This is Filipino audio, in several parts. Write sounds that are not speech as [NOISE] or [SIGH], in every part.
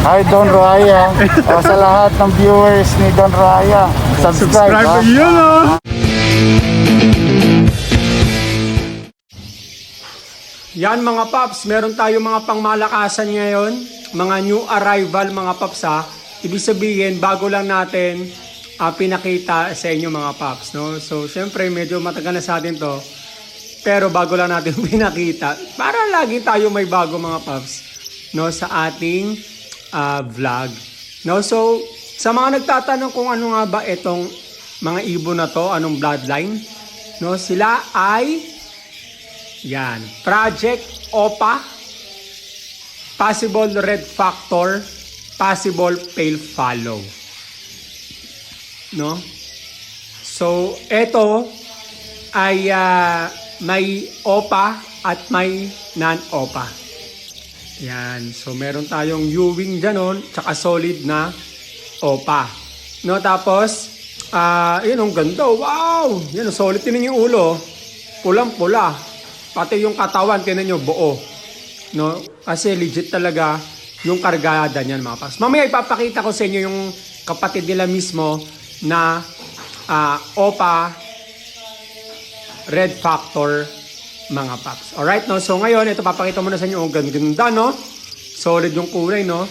Hi Don Raya. o sa lahat ng viewers ni Don Raya, subscribe. Subscribe ha? yun oh. Yan mga paps, meron tayo mga pangmalakasan ngayon, mga new arrival mga paps ha. Ibig sabihin, bago lang natin ah, pinakita sa inyo mga paps. No? So, syempre, medyo matagal na sa atin to. Pero bago lang natin [LAUGHS] pinakita, para lagi tayo may bago mga paps no, sa ating ah, vlog. No? So, sa mga nagtatanong kung ano nga ba itong mga ibon na to, anong bloodline, no, sila ay yan. Project OPA. Possible red factor. Possible pale follow. No? So, ito ay ah, may OPA at may non-OPA. Yan. So, meron tayong U-wing dyan, tsaka solid na OPA. No, tapos, ah, yun, ang ganda. Wow! Yan, ang solid. Tinan yung ulo. Pulang-pula. Pati yung katawan, tinan nyo, buo. No? Kasi legit talaga yung kargada niyan, mga paps. Mamaya ipapakita ko sa inyo yung kapatid nila mismo na ah, OPA Red Factor mga paps. Alright, no? So ngayon, ito papakita mo na sa inyo. Ang ganda, no? Solid yung kulay, no?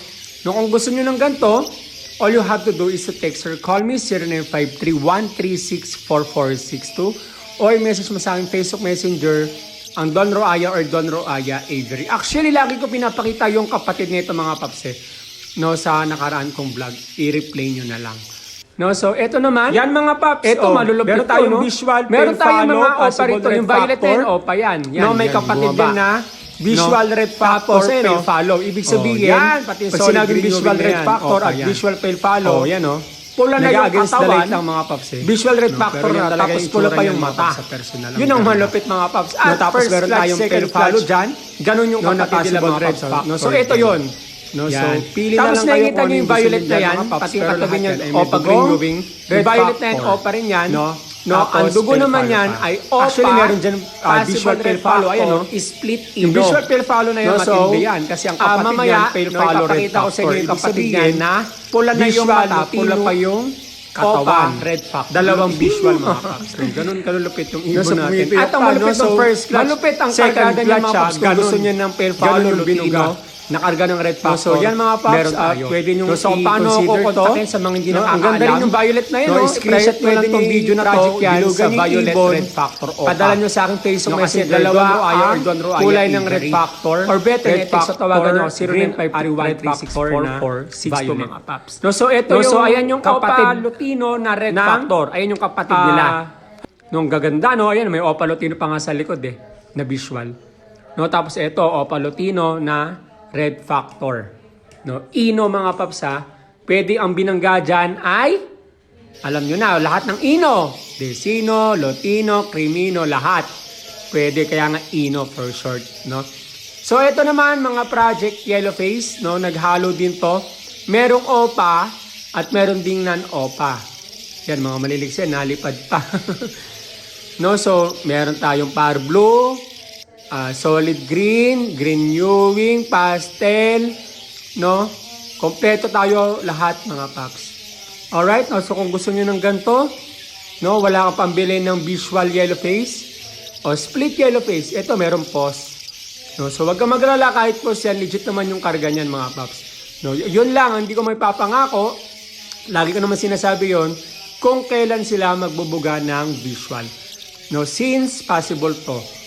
No, kung gusto nyo ng ganito, all you have to do is to text or call me 0953-136-4462 or message mo sa aking Facebook Messenger ang Don Roaya or Don Roaya Avery. Actually, lagi ko pinapakita yung kapatid nito mga paps eh. No, sa nakaraan kong vlog. I-replay nyo na lang. No, so ito naman. Yan mga paps. Ito Oh, malulupit meron to, tayong no? visual, Meron tayong mga opa rito. Yung violet and opa yan. yan no, may yan, kapatid din na visual No? red factor, Tapos, eh, pale no? follow. Ibig sabihin, Oh, yan, pati pag green visual red factor at visual pale follow, Oh, yan oh. pula na yung katawan, lang mga paps eh. visual red No, factor na, tapos pula pa yung mata. paps, sa personal Yun ang malupit mga paps. No, At tapos first meron tayong second pale follow dyan. Ganun yung No, kapatid nila mga factor. No, so ito yun. No, so, Yan. pili na Tapos lang kayo nakikita kung ano niyo yung yung gusto violet niyo na dyan, yan, mga pati yung katabi lahat niyan, yan ay may opa green green, red violet na yan, factor. opa rin yan. No? No, Tapos, ang dugo pale naman yan pa. ay opa, Actually, meron dyan, ah, possible visual red pale follow. Ayan, no? split Yung ino. visual pale follow na yun, No, so, matindi yan. Kasi ang ah, kapatid mamaya, niyan, pale no, follow, red ipapakita ko sa inyo yung Ibig kapatid sabihin, niyan na pula na yung visual, mata, pula pa yung katawan. Opa, red factor. Dalawang [LAUGHS] visual mga paps. So, ganun kalulupit yung ibon so, natin. At ang pa, malupit no? ng So, first clutch, malupit ang second kargada niya, clutch, mga ah, paps, kung ganun. gusto niya ng pale Ganun follow, binuga. Nakarga ng red No, factor. so yan mga paps, meron ah, tayo. pwede nyo No, so, paano ko kontakin to? sa mga hindi No, nakakaalam? ang ganda rin yung violet na yun, no? screenshot nyo lang tong nyo video na to, yan sa yung violet ibon, red factor opa. Padala nyo sa aking Facebook No, Messenger, dalawa ang kulay ng red factor. Or better, Red factor, tawagan nyo, green 0953 at red factor na 1364462 violet. mga paps. No, so ito No, yung so ayan yung kapatid Lutino na red factor. Ayan yung kapatid ah, nila. Nung gaganda, no? Ayan, may Opa Lutino pa nga sa likod eh, na visual. No, tapos ito, Opa Lutino na red factor. No, ino mga paps ha. Pwede ang binangga dyan ay, alam nyo na, lahat ng ino. Desino, Lotino, Crimino, lahat. Pwede kaya nga ino for short, no? So ito naman mga project yellow face, no? Naghalo din to. Merong OPA at meron ding non-OPA. Yan mga maliligsi, nalipad pa. [LAUGHS] no, so meron tayong par blue, ah, solid green, green Ewing, pastel, no? Kompleto tayo lahat mga packs. Alright, no? so kung gusto niyo ng ganito, no, wala kang pambili ng visual yellow face o split yellow face, ito meron pause. No, so wag kang maglala kahit po yan, legit naman yung karga niyan mga paps. No, yun lang, hindi ko may papangako. Lagi ko naman sinasabi yon kung kailan sila magbubuga ng visual. No, since possible to.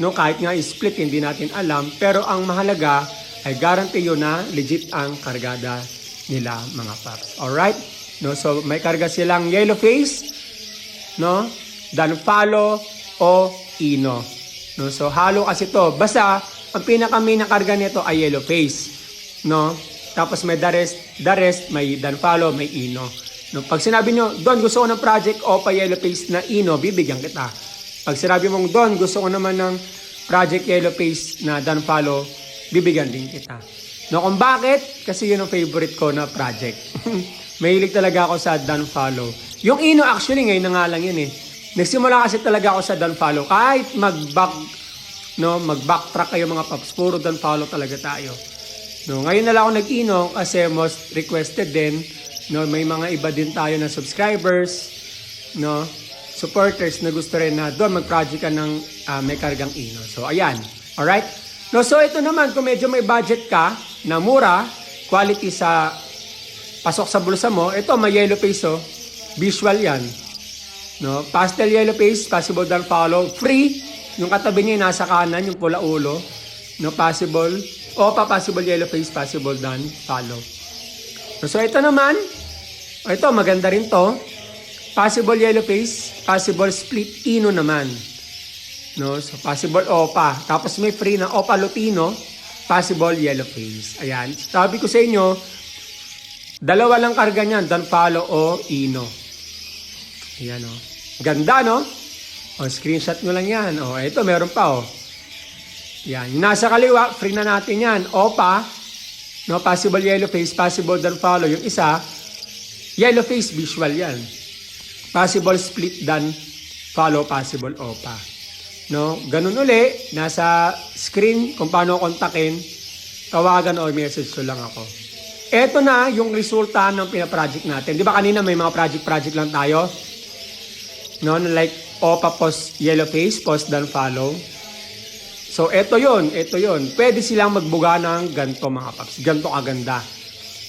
No, kahit nga split hindi natin alam, pero ang mahalaga ay guarantee yun na legit ang kargada nila mga paps. Alright? No, so may karga silang yellow face, no? Dan follow o ino. No, so halo kasi to. Basta ang pinaka main na karga nito ay yellow face, no? Tapos may the rest, the rest may dan follow, may ino. No, pag sinabi nyo, Don, gusto ko ng project o pa yellow face na ino, bibigyan kita. Pag sinabi mong, Don, gusto ko naman ng project yellow face na dan follow, bibigyan din kita. No, kung bakit? Kasi yun ang favorite ko na project. [LAUGHS] Mahilig talaga ako sa dan follow. Yung ino actually ngayon na nga lang yun eh. Nagsimula kasi talaga ako sa dan follow. Kahit mag-back, no, mag-backtrack kayo mga paps, puro dan follow talaga tayo. No, ngayon na lang ako nag-ino kasi most requested din. No, may mga iba din tayo na subscribers, no, supporters na gusto rin na doon mag-project ka ng ah, may kargang ino. So, ayan. Alright? No, so ito naman, kung medyo may budget ka na mura, quality sa pasok sa bulsa mo, ito may yellow face oh. Visual yan. No, pastel yellow face, possible dan follow. Free. Yung katabi niya nasa kanan, yung pula ulo. No, possible. O pa possible yellow face, possible dan follow. So ito naman, ito maganda rin to. Possible yellow face, possible split ino naman. No, so possible opa. Tapos may free na opa lutino, possible yellow face. Ayan. Sabi ko sa inyo, dalawa lang karga niyan, dan follow o ino. Ayan o. Ganda no? O, screenshot nyo lang yan. O, ito meron pa o. Yan. Nasa kaliwa, free na natin yan. Opa, no, possible yellow face, possible dan follow. Yung isa, yellow face, visual yan. Possible split dan follow, possible opa. No, ganun uli, nasa screen kung paano kontakin, tawagan o message ko lang ako. Ito na yung resulta ng pinaproject natin. Di ba kanina may mga project-project lang tayo? No, like OPA post yellow face, post dan follow. So, ito yon ito yon Pwede silang magbuga ng ganto mga paps. Ganto kaganda.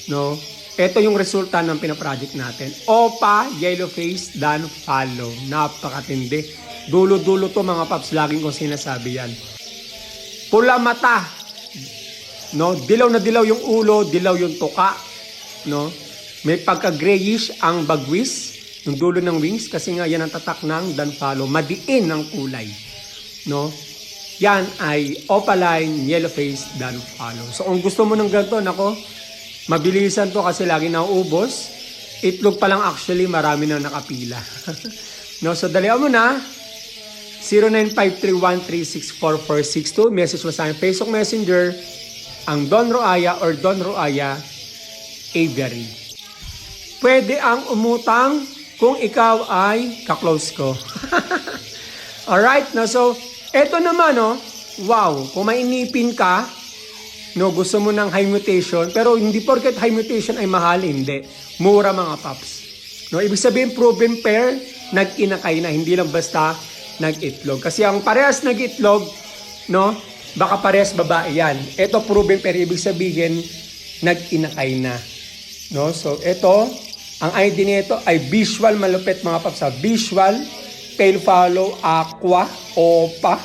No? Ito yung resulta ng pinaproject natin. OPA, yellow face, dan follow. Napakatindi. Dulo-dulo to mga paps. Laging kong sinasabi yan. Pula mata. No? Dilaw na dilaw yung ulo, dilaw yung tuka. No? May pagka-grayish ang bagwis, yung dulo ng wings, kasi nga yan ang tatak ng dan follow. Madiin ang kulay. No? Yan ay opaline, yellow face, dan follow. So kung gusto mo ng ganito, nako, mabilisan to kasi lagi nauubos. Itlog pa lang actually, marami na nakapila. [LAUGHS] no, so dalihan mo na. 0953136442 Message mo sa akin, Facebook Messenger, ang Don Roaya or Don Roaya Aviary. Pwede ang umutang kung ikaw ay kaklose ko. [LAUGHS] Alright, no? So, eto naman, no? Wow, kung may inipin ka, no, gusto mo ng high mutation, pero hindi porket high mutation ay mahal, hindi. Mura mga paps. No, ibig sabihin, proven pair, nag-inakay na, hindi lang basta nag-itlog. Kasi ang parehas nag-itlog, no, baka parehas babae yan. Ito proven pair, ibig sabihin, nag-inakay na. No, so ito, ang ID nito ay visual malupit mga paps. Visual, pale follow, aqua, opa,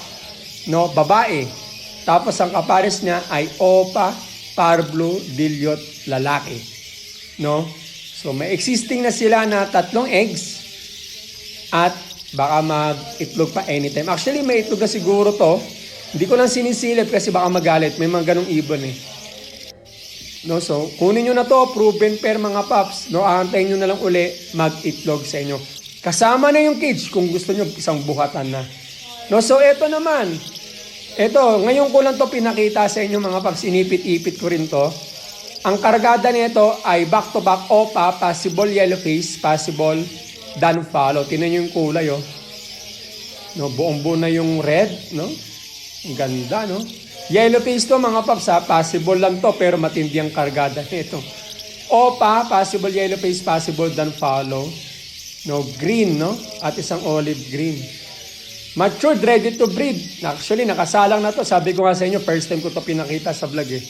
no, babae. Tapos ang kapares niya ay opa, parblo, dilyot, lalaki. No? So may existing na sila na tatlong eggs at baka mag-itlog pa anytime. Actually, may itlog na siguro to. Hindi ko lang sinisilip kasi baka magalit. May mga ganong ibon eh. No, so, kunin nyo na to, proven pair mga paps. No, aantayin nyo na lang uli mag-itlog sa inyo. Kasama na yung cage kung gusto nyo isang buhatan na. No, so eto naman. Eto, ngayon ko lang to pinakita sa inyo mga paps. Inipit-ipit ko rin to. Ang kargada nito ay back-to-back OPA, possible yellow face, possible dan follow. Tingnan nyo yung kulay, oh. No, buong buo na yung red, no? Ang ganda, no? Yellow face to mga paps ha, possible lang to pero matindi ang kargada [LAUGHS] nito. Opa, possible yellow face, possible dan follow. No, green, no? At isang olive green. Matured, ready to breed. Actually, nakasalang na to. Sabi ko nga sa inyo, first time ko to pinakita sa vlog eh.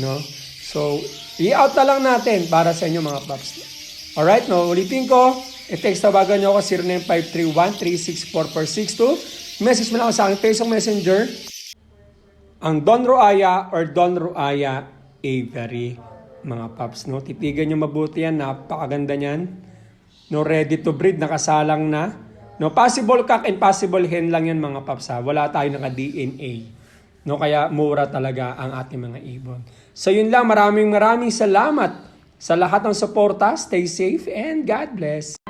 No? So, i-out na lang natin para sa inyo mga paps. Alright, no? Ulitin ko, i-text tawagan nyo ako 0953-1364462. Message mo lang ako sa aking Facebook Messenger. Ang Don Roaya or Don Roaya Avery, mga paps, no? Titigan nyo mabuti yan, napakaganda niyan. No, ready to breed, nakasalang na. No, possible cock and possible hen lang yan mga paps ha. Wala tayo naka-DNA. No, kaya mura talaga ang ating mga ibon. So yun lang, maraming maraming salamat sa lahat ng suporta. Stay safe and God bless.